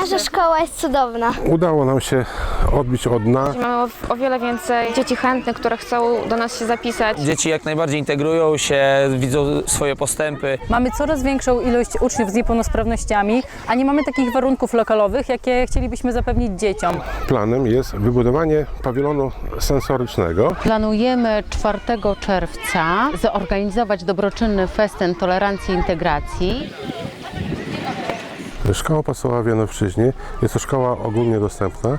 Nasza szkoła jest cudowna. Udało nam się odbić od dna. Mamy o, o wiele więcej dzieci chętnych, które chcą do nas się zapisać. Dzieci jak najbardziej integrują się, widzą swoje postępy. Mamy coraz większą ilość uczniów z niepełnosprawnościami, a nie mamy takich warunków lokalowych, jakie chcielibyśmy zapewnić dzieciom. Planem jest wybudowanie pawilonu sensorycznego. Planujemy 4 czerwca zorganizować dobroczynny festyn tolerancji i integracji. Szkoła podstawowa w Janowszczyźnie jest to szkoła ogólnie dostępna,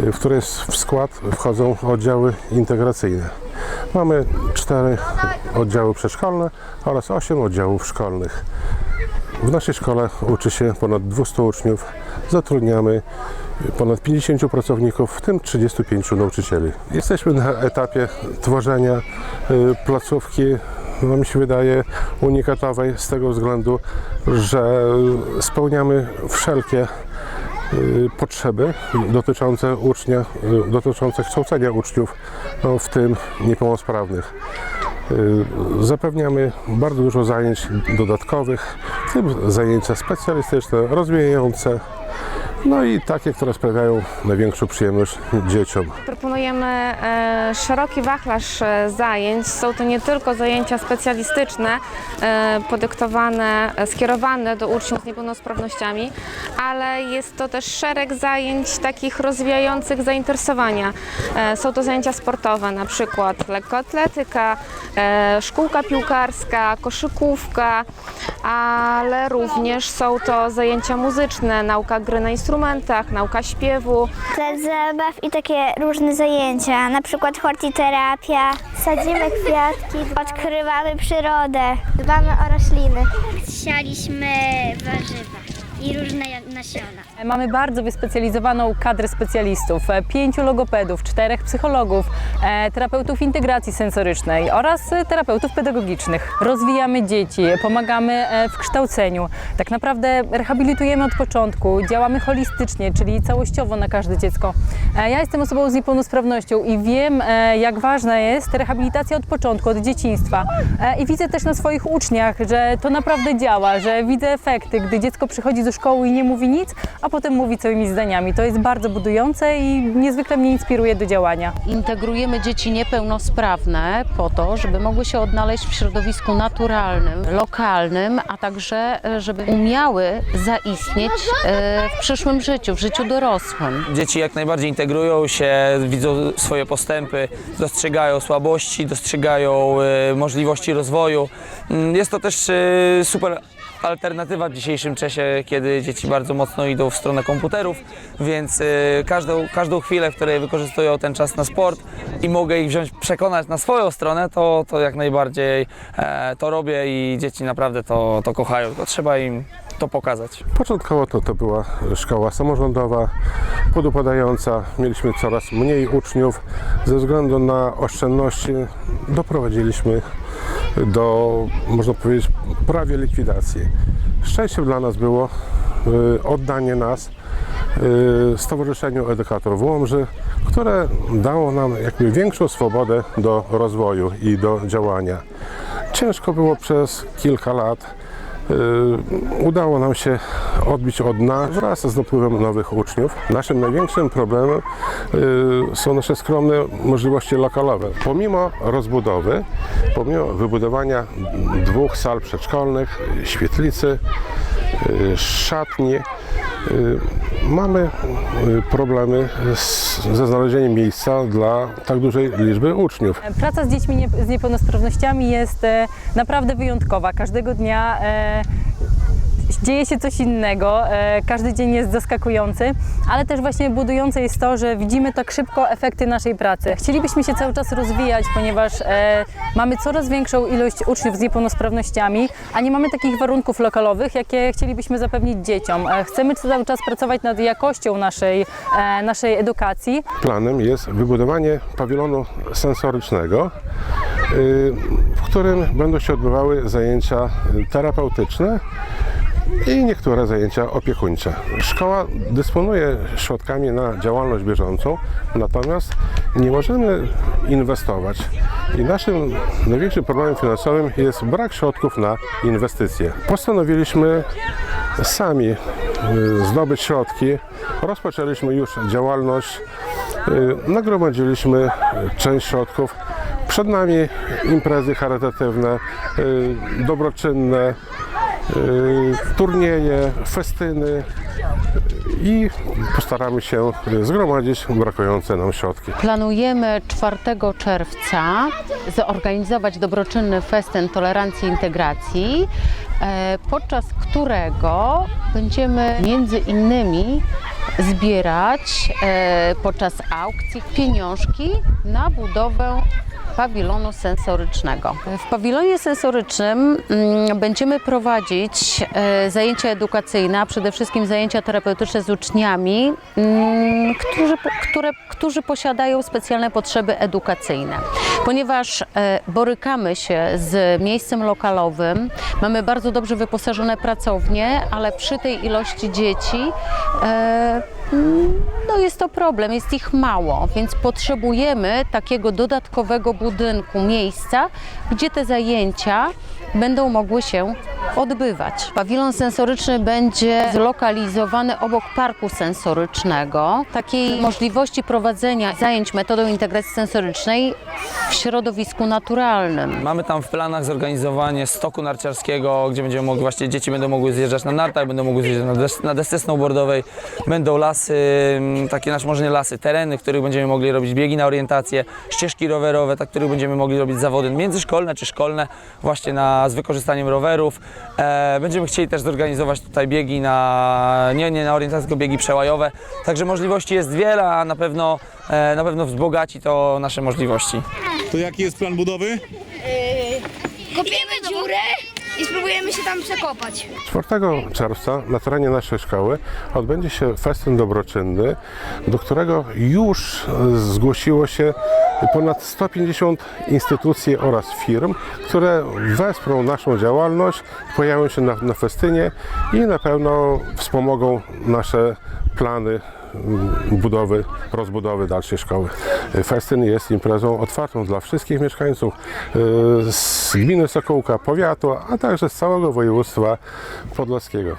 y, w której w skład wchodzą oddziały integracyjne. Mamy cztery oddziały przedszkolne oraz osiem oddziałów szkolnych. W naszej szkole uczy się ponad 200 uczniów, zatrudniamy ponad 50 pracowników, w tym 35 nauczycieli. Jesteśmy na etapie tworzenia y, placówki, no mi się wydaje, unikatowej z tego względu, że spełniamy wszelkie y, potrzeby dotyczące ucznia, y, dotyczące kształcenia uczniów, no, w tym niepełnosprawnych. Y, Zapewniamy bardzo dużo zajęć dodatkowych, w tym zajęcia specjalistyczne, rozwijające, no i takie, które sprawiają największą przyjemność dzieciom. Proponujemy e, szeroki wachlarz e, zajęć. Są to nie tylko zajęcia specjalistyczne, e, podyktowane, skierowane do uczniów z niepełnosprawnościami, ale jest to też szereg zajęć takich rozwijających zainteresowania. Są to zajęcia sportowe, na przykład lekkoatletyka, szkółka piłkarska, koszykówka, ale również są to zajęcia muzyczne, nauka gry na instrumentach, nauka śpiewu, Plac zabaw i takie różne zajęcia, na przykład hortiterapia. Sadzimy kwiatki, odkrywamy przyrodę, dbamy o rośliny. Sialiśmy warzywa i różne nasiona. Mamy bardzo wyspecjalizowaną kadrę specjalistów, e, pięciu logopedów, czterech psychologów, e, terapeutów integracji sensorycznej oraz e, terapeutów pedagogicznych. Rozwijamy dzieci, pomagamy w kształceniu. Tak naprawdę rehabilitujemy od początku, działamy holistycznie, czyli całościowo na każde dziecko. Ja jestem osobą z niepełnosprawnością i wiem, jak ważna jest rehabilitacja od początku, od dzieciństwa. I widzę też na swoich uczniach, że to naprawdę działa, że widzę efekty, gdy dziecko przychodzi do szkoły i nie mówi nic, a potem mówi całymi zdaniami. To jest bardzo budujące i niezwykle mnie inspiruje do działania. Integrujemy dzieci niepełnosprawne po to, żeby mogły się odnaleźć w środowisku naturalnym, lokalnym, a także e, żeby umiały zaistnieć e, w przyszłym życiu, w życiu dorosłym. Dzieci jak najbardziej integrują się, widzą swoje postępy, dostrzegają słabości, dostrzegają e, możliwości rozwoju. Mm, Jest to też super alternatywa w dzisiejszym czasie, kiedy dzieci bardzo mocno idą w stronę komputerów, więc e, każdą, każdą chwilę, w której wykorzystują ten czas na sport i mogę ich wziąć, przekonać na swoją stronę, to, to jak najbardziej e, to robię i dzieci naprawdę to, to kochają, tylko trzeba im to pokazać. Początkowo to, to była szkoła samorządowa, podupadająca. Mieliśmy coraz mniej uczniów. Ze względu na oszczędności doprowadziliśmy do, można powiedzieć, prawie likwidacji. Szczęściem dla nas było y, oddanie nas y, Stowarzyszeniu Edukatorów Łomży, które dało nam jakby większą swobodę do rozwoju i do działania. Ciężko było przez kilka lat. Y, Udało nam się odbić od dna wraz z dopływem nowych uczniów. Naszym największym problemem y, są nasze skromne możliwości lokalowe. Pomimo rozbudowy, pomimo wybudowania dwóch sal przedszkolnych, świetlicy, y, szatni, y, mamy y, problemy z, ze znalezieniem miejsca dla tak dużej liczby uczniów. Praca z dziećmi nie, z niepełnosprawnościami jest e, naprawdę wyjątkowa. Każdego dnia e, dzieje się coś innego, e, każdy dzień jest zaskakujący, ale też właśnie budujące jest to, że widzimy tak szybko efekty naszej pracy. Chcielibyśmy się cały czas rozwijać, ponieważ e, mamy coraz większą ilość uczniów z niepełnosprawnościami, a nie mamy takich warunków lokalowych, jakie chcielibyśmy zapewnić dzieciom. E, chcemy cały czas pracować nad jakością naszej, naszej edukacji. Planem jest wybudowanie pawilonu sensorycznego, y, w którym będą się odbywały zajęcia terapeutyczne i niektóre zajęcia opiekuńcze. Szkoła dysponuje środkami na działalność bieżącą, natomiast nie możemy inwestować. I naszym największym problemem finansowym jest brak środków na inwestycje. Postanowiliśmy sami y, zdobyć środki, rozpoczęliśmy już działalność. Y, Nagromadziliśmy y, część środków. Przed nami imprezy charytatywne, dobroczynne, turnieje, festyny i postaramy się y, zgromadzić brakujące nam środki. Planujemy 4 czerwca zorganizować dobroczynny festyn tolerancji i integracji, e, podczas którego będziemy między innymi zbierać e, podczas aukcji pieniążki na budowę pawilonu sensorycznego. W pawilonie sensorycznym mm, będziemy prowadzić e, zajęcia edukacyjne, a przede wszystkim zajęcia terapeutyczne z uczniami, mm, którzy, które, którzy posiadają specjalne potrzeby edukacyjne. Ponieważ e, borykamy się z miejscem lokalowym, mamy bardzo dobrze wyposażone pracownie, ale przy tej ilości dzieci e, no jest to problem, jest ich mało, więc potrzebujemy takiego dodatkowego budynku, miejsca, gdzie te zajęcia będą mogły się odbywać. Pawilon sensoryczny będzie zlokalizowany obok parku sensorycznego. Takiej możliwości prowadzenia zajęć metodą integracji sensorycznej w środowisku naturalnym. Mamy tam w planach zorganizowanie stoku narciarskiego, gdzie będziemy mogli, właśnie dzieci będą mogły zjeżdżać na nartach, będą mogły zjeżdżać na, des, na desce snowboardowej, będą lasy, mm, takie nasz może nie lasy, tereny, w których będziemy mogli robić biegi na orientację, ścieżki rowerowe, na których będziemy mogli robić zawody międzyszkolne czy szkolne, właśnie na, z wykorzystaniem rowerów. E, będziemy chcieli też zorganizować tutaj biegi na, nie, nie na orientację, tylko biegi przełajowe, także możliwości jest wiele, a na pewno, e, na pewno wzbogaci to nasze możliwości. To jaki jest plan budowy? Kopiemy dziurę i spróbujemy się tam przekopać. 4 czerwca na terenie naszej szkoły odbędzie się festyn dobroczynny, do którego już zgłosiło się ponad 150 instytucji oraz firm, które wesprą naszą działalność, pojawią się na, na festynie i na pewno wspomogą nasze plany budowy, rozbudowy dalszej szkoły. Festyn jest imprezą otwartą dla wszystkich mieszkańców y, z gminy Sokołka, powiatu, a także z całego województwa podlaskiego.